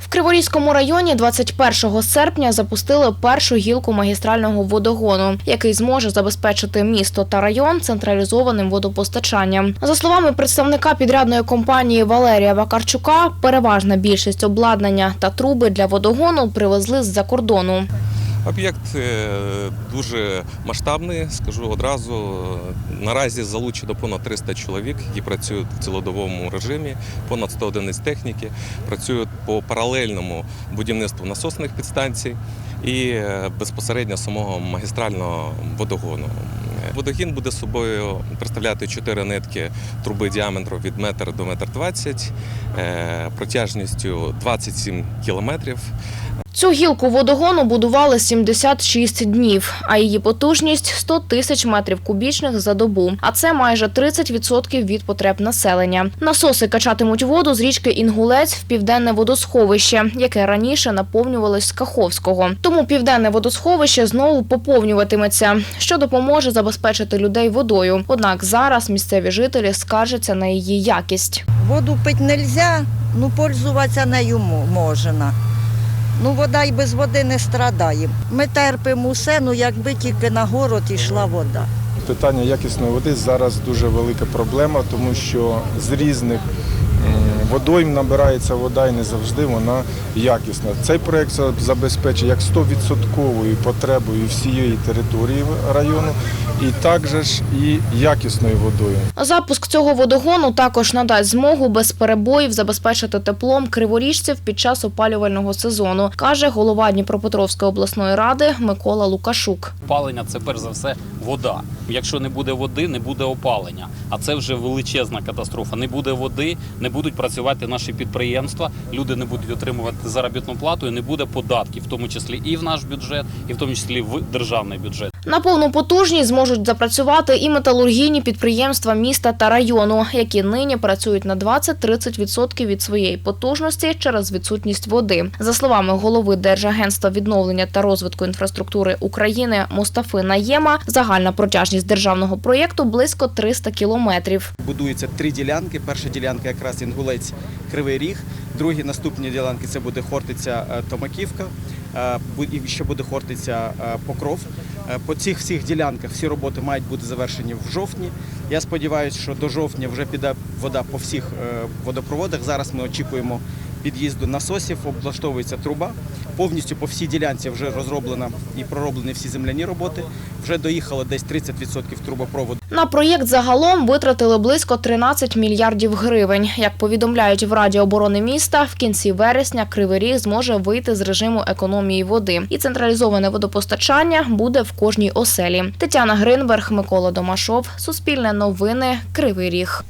В Криворізькому районі 21 серпня запустили першу гілку магістрального водогону, який зможе забезпечити місто та район централізованим водопостачанням. За словами представника підрядної компанії Валерія Вакарчука, переважна більшість обладнання та труби для водогону привезли з-за кордону. Об'єкт е, дуже масштабний, скажу одразу. Наразі залучено понад 300 чоловік, які працюють в цілодовому режимі, понад 100 одиниць техніки, працюють по паралельному будівництву насосних підстанцій і е, безпосередньо самого магістрального водогону. Водогін буде собою представляти чотири нитки труби діаметром від метр до метр двадцять, е, протяжністю 27 кілометрів. Цю гілку водогону будували 76 днів, а її потужність 100 тисяч метрів кубічних за добу. А це майже 30% від потреб населення. Насоси качатимуть воду з річки Інгулець в південне водосховище, яке раніше наповнювалось з Каховського. Тому південне водосховище знову поповнюватиметься, що допоможе забезпечити людей водою. Однак зараз місцеві жителі скаржаться на її якість. Воду пить нельзя, ну пользуватися нею можна. Ну, вода і без води не страдає. Ми терпимо усе, ну якби тільки на город йшла вода. Питання якісної води зараз дуже велика проблема, тому що з різних водойм набирається вода і не завжди вона якісна. Цей проект за- забезпечить як 100% потребою всієї території району, і також і якісною водою. Запуск цього водогону також надасть змогу без перебоїв забезпечити теплом криворіжців під час опалювального сезону, каже голова Дніпропетровської обласної ради Микола Лукашук. Опалення це перш за все вода. Якщо не буде води, не буде опалення. А це вже величезна катастрофа. Не буде води, не будуть працювати наші підприємства, люди не будуть отримувати заробітну плату і не буде податків, в тому числі і в наш бюджет, і в тому числі в державний бюджет. На повну потужність зможуть запрацювати і металургійні підприємства міста та району, які нині працюють на 20-30% від своєї потужності через відсутність води. За словами голови Держагентства відновлення та розвитку інфраструктури України Мустафи Наєма, загальна протяжність державного проєкту близько 300 кілометрів. Будується три ділянки. Перша ділянка якраз Інгулець Кривий Ріг. Другі наступні ділянки це буде Хортиця е, Томаківка. е, І ще буде Хортиця е, Покров. По цих всіх ділянках всі роботи мають бути завершені в жовтні. Я сподіваюся, що до жовтня вже піде вода по всіх водопроводах. Зараз ми очікуємо під'їзду насосів, облаштовується труба. Повністю по всій ділянці вже розроблена і пророблені всі земляні роботи. Вже доїхало десь 30% трубопроводу. На проєкт загалом витратили близько 13 мільярдів гривень. Як повідомляють в Раді оборони міста, в кінці вересня Кривий Ріг зможе вийти з режиму економії води, і централізоване водопостачання буде в кожній оселі. Тетяна Гринберг, Микола Домашов, Суспільне новини, Кривий Ріг.